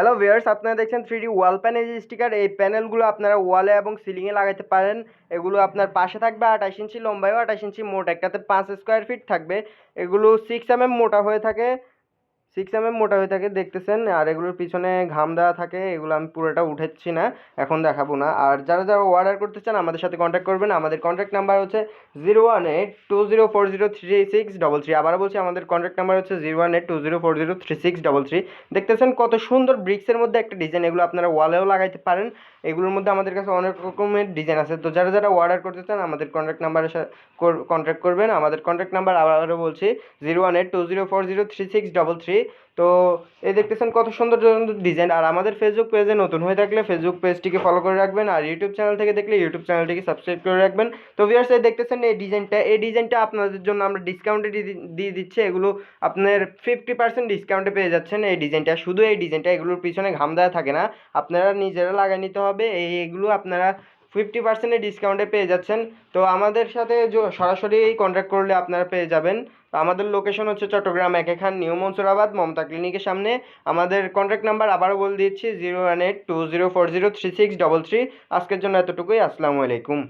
Hello viewers আপনারা দেখছেন three D wall panel sticker এই প্যানেলগুলো আপনারা ওয়ালে এবং সিলিংয়ে লাগাতে পারেন। এগুলো আপনার পাশে থাকবে আঠাশ ইঞ্চি লম্বায়ও আঠাশ ইঞ্চি মোটা, একটাতে পাঁচ স্কোয়ার ফিট থাকবে। এগুলো সিক্স এম এম মোটা হয়ে থাকে। সিক্স এম মোটা হয়ে থাকে, দেখতেছেন? আর এগুলোর পিছনে ঘাম দেওয়া থাকে, এগুলো আমি পুরোটা উঠেছি না, এখন দেখাবো না। আর যারা যারা অর্ডার করতে চান, আমাদের সাথে কন্ট্যাক্ট করবেন। আমাদের কন্ট্যাক্ট নাম্বার হচ্ছে zero one eight two zero four zero three six double three আবারও বলছি, আমাদের কন্ট্যাক্ট নাম্বার হচ্ছে zero one eight two zero four zero three six double three দেখতেছেন কত সুন্দর ব্রিক্সের মধ্যে একটা ডিজাইন এগুলো আপনারা ওয়ালেও লাগাইতে পারেন। এগুলোর মধ্যে আমাদের কাছে অনেক রকমের ডিজাইন আছে। তো যারা যারা অর্ডার করতে চান, আমাদের কন্ট্যাক্ট নাম্বারের সাথে কন্ট্যাক্ট করবেন। আমাদের কন্ট্যাক্ট নাম্বার আবারও বলছি zero one eight two zero four zero three six double three তো এই দেখতেছেন কত সুন্দর সুন্দর ডিজাইন আর আমাদের ফেসবুক পেজে নতুন হয়ে থাকলে ফেসবুক পেজটিকে ফলো করে রাখবেন, আর ইউটিউব চ্যানেল থেকে দেখলে ইউটিউব চ্যানেলটিকে সাবস্ক্রাইব করে রাখবেন। তো ভিউয়ার্স এই দেখতেছেন এই ডিজাইনটা এই ডিজাইনটা আপনাদের জন্য আমরা ডিসকাউন্টে দিয়ে দিচ্ছি। এগুলো আপনার ফিফটি পার্সেন্ট ডিসকাউন্টে পেয়ে যাচ্ছেন এই ডিজাইনটা শুধু এই ডিজাইনটা এগুলোর পিছনে ঘাম দেওয়া থাকে না। আপনারা নিজেরা লাগিয়ে নিতে হবে। এই এগুলো আপনারা ফিফটি পার্সেন্টের ডিসকাউন্টে পেয়ে যাচ্ছেন। তো আমাদের সাথে সরাসরি এই কন্ট্যাক্ট করলে আপনারা পেয়ে যাবেন। আমাদের লোকেশন হচ্ছে চট্টগ্রাম একেখান নিউ মনসুরাবাদ, মমতা ক্লিনিকের সামনে। আমাদের কন্ট্যাক্ট নাম্বার আবারও বলে দিচ্ছি zero one eight two zero four zero three six double three আজকের জন্য এতটুকুই, আসসালামু আলাইকুম।